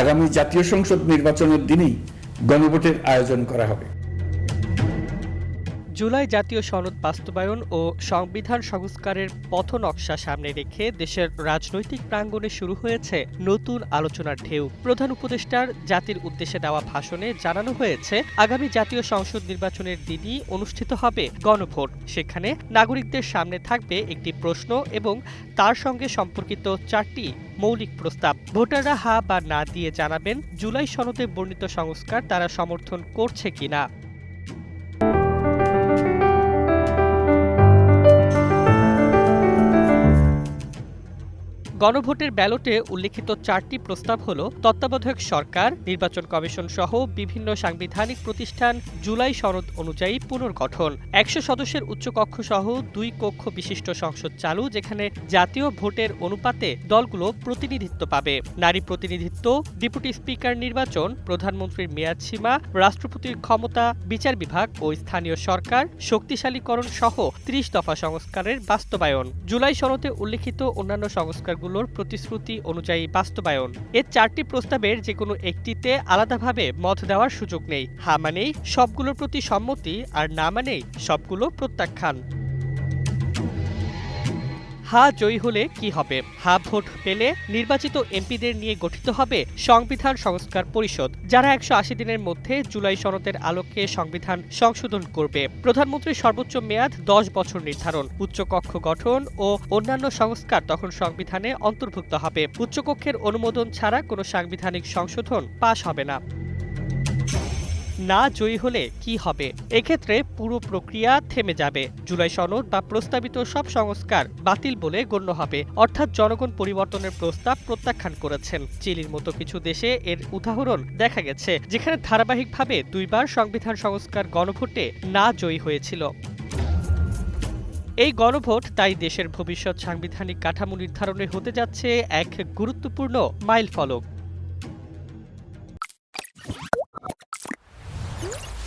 আগামী জাতীয় সংসদ নির্বাচনের দিনেই গণভোটের আয়োজন করা হবে। জুলাই জাতীয় সনদ বাস্তবায়ন ও সংবিধান সংস্কারের পথ নকশা সামনে রেখে দেশের রাজনৈতিক প্রাঙ্গণে শুরু হয়েছে নতুন আলোচনার ঢেউ। প্রধান উপদেষ্টার জাতির উদ্দেশ্যে দেওয়া ভাষণে জানানো হয়েছে, আগামী জাতীয় সংসদ নির্বাচনের দিনই অনুষ্ঠিত হবে গণভোট। সেখানে নাগরিকদের সামনে থাকবে একটি প্রশ্ন এবং তার সঙ্গে সম্পর্কিত চারটি মৌলিক প্রস্তাব। ভোটাররা হা বা না দিয়ে জানাবেন, জুলাই সনদে বর্ণিত সংস্কার তারা সমর্থন করছে কিনা। গণভোটের ব্যালটে উল্লেখিত চারটি প্রস্তাব হল তত্ত্বাবধায়ক সরকার, নির্বাচন কমিশন সহ বিভিন্ন সাংবিধানিক প্রতিষ্ঠান জুলাই সনদ অনুযায়ী পুনর্গঠন। একশো সদস্যের উচ্চকক্ষ সহ দুই কক্ষ বিশিষ্ট সংসদ চালু, যেখানে জাতীয় ভোটের অনুপাতে দলগুলো প্রতিনিধিত্ব পাবে। নারী প্রতিনিধিত্ব, ডেপুটি স্পিকার নির্বাচন, প্রধানমন্ত্রীর মেয়াদ সীমা, রাষ্ট্রপতির ক্ষমতা, বিচার বিভাগ ও স্থানীয় সরকার, শক্তিশালীকরণ সহ ত্রিশ দফা সংস্কারের বাস্তবায়ন। জুলাই সনদে উল্লেখিত অন্যান্য সংস্কারগুলোর প্রতিশ্রুতি অনুযায়ী বাস্তবায়ন। এর চারটি প্রস্তাবের যে কোনো একটিতে আলাদাভাবে মত দেওয়ার সুযোগ নেই। হা মানেই সবগুলোর প্রতি সম্মতি আর না মানেই সবগুলো প্রত্যাখ্যান। হা জয়ী হলে কি হবে? হা ভোট পেলে নির্বাচিত এমপিদের নিয়ে গঠিত হবে সংবিধান সংস্কার পরিষদ, যারা একশো আশি দিনের মধ্যে জুলাই সনদের আলোকে সংবিধান সংশোধন করবে। প্রধানমন্ত্রীর সর্বোচ্চ মেয়াদ দশ বছর নির্ধারণ। উচ্চকক্ষ গঠন ও অন্যান্য সংস্কার তখন সংবিধানে অন্তর্ভুক্ত হবে। উচ্চকক্ষের অনুমোদন ছাড়া কোনো সাংবিধানিক সংশোধন পাশ হবে না। না জয়ী হলে কি হবে? এক্ষেত্রে পুরো প্রক্রিয়া থেমে যাবে। জুলাই সনদ বা প্রস্তাবিত সব সংস্কার বাতিল বলে গণ্য হবে। অর্থাৎ জনগণ পরিবর্তনের প্রস্তাব প্রত্যাখ্যান করেছেন। চিলির মতো কিছু দেশে এর উদাহরণ দেখা গেছে, যেখানে ধারাবাহিকভাবে দুইবার সংবিধান সংস্কার গণভোটে না জয়ী হয়েছিল। এই গণভোট তাই দেশের ভবিষ্যৎ সাংবিধানিক কাঠামো নির্ধারণে হতে যাচ্ছে এক গুরুত্বপূর্ণ মাইলফলক।